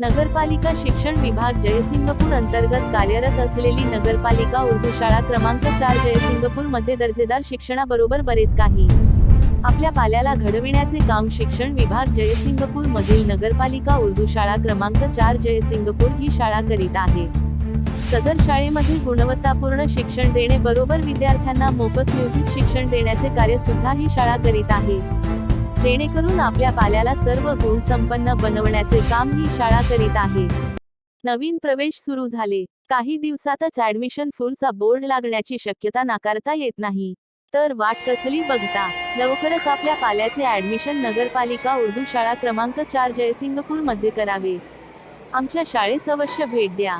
नगरपालिका शिक्षण विभाग जयसिंगपूर अंतर्गत कार्यरत असलेली नगरपालिका उर्दू शाळा क्रमांक चार जयसिंगपूरमध्ये दर्जेदार शिक्षणाबरोबर बरेच काही. आपल्या पाल्याला घडविण्याचे काम शिक्षण विभाग जयसिंगपूर मधील नगरपालिका उर्दू शाळा क्रमांक चार जयसिंगपूर ही शाळा करीत आहे. सदर शाळेमध्ये गुणवत्तापूर्ण शिक्षण देणे बरोबर विद्यार्थ्यांना मोफत म्युझिक शिक्षण देण्याचे कार्य सुद्धा ही शाळा करीत आहे. जेणेकरून आपल्या पाल्याला सर्व गुण संपन्न बनवण्याचे काम ही शाळा करीत आहे. नवीन प्रवेश सुरू झाले. काही दिवसातच ऍडमिशन फुलचा बोर्ड लागण्याची शक्यता नाकारता येत नाही. तर वाट कसली बघता? लवकरच आपल्या पाल्याचे ऍडमिशन नगरपालिका उर्दू शाळा क्रमांक चार जयसिंगपूरमध्ये करावे. आमच्या शाळेस अवश्य भेट द्या.